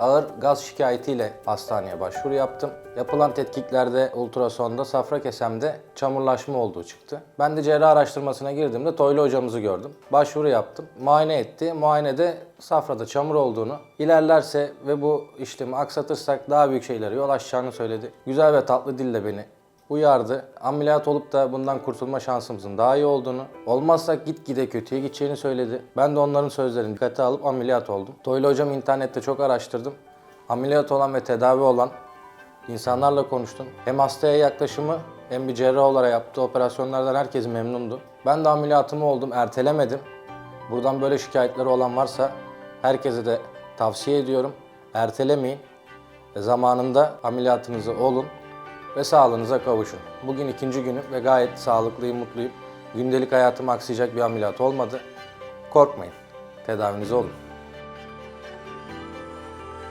ağır gaz şikayetiyle hastaneye başvuru yaptım. Yapılan tetkiklerde ultrasonda safra kesemde çamurlaşma olduğu çıktı. Ben de cerrah araştırmasına girdiğimde Toylu hocamızı gördüm. Başvuru yaptım. Muayene etti. Muayenede safrada çamur olduğunu, ilerlerse ve bu işlemi aksatırsak daha büyük şeylere yol açacağını söyledi. Güzel ve tatlı dille beni uyardı. Ameliyat olup da bundan kurtulma şansımızın daha iyi olduğunu, olmazsak gitgide kötüye gideceğini söyledi. Ben de onların sözlerini dikkate alıp ameliyat oldum. Toylu hocam internette çok araştırdım. Ameliyat olan ve tedavi olan insanlarla konuştum. Hem hastaya yaklaşımı hem bir cerrah olarak yaptığı operasyonlardan herkes memnundu. Ben de ameliyatımı oldum, ertelemedim. Buradan böyle şikayetleri olan varsa herkese de tavsiye ediyorum. Ertelemeyin. Zamanında ameliyatınızı olun ve sağlığınıza kavuşun. Bugün ikinci günüm ve gayet sağlıklıyım, mutluyum. Gündelik hayatım aksayacak bir ameliyat olmadı. Korkmayın. Tedavinize olun.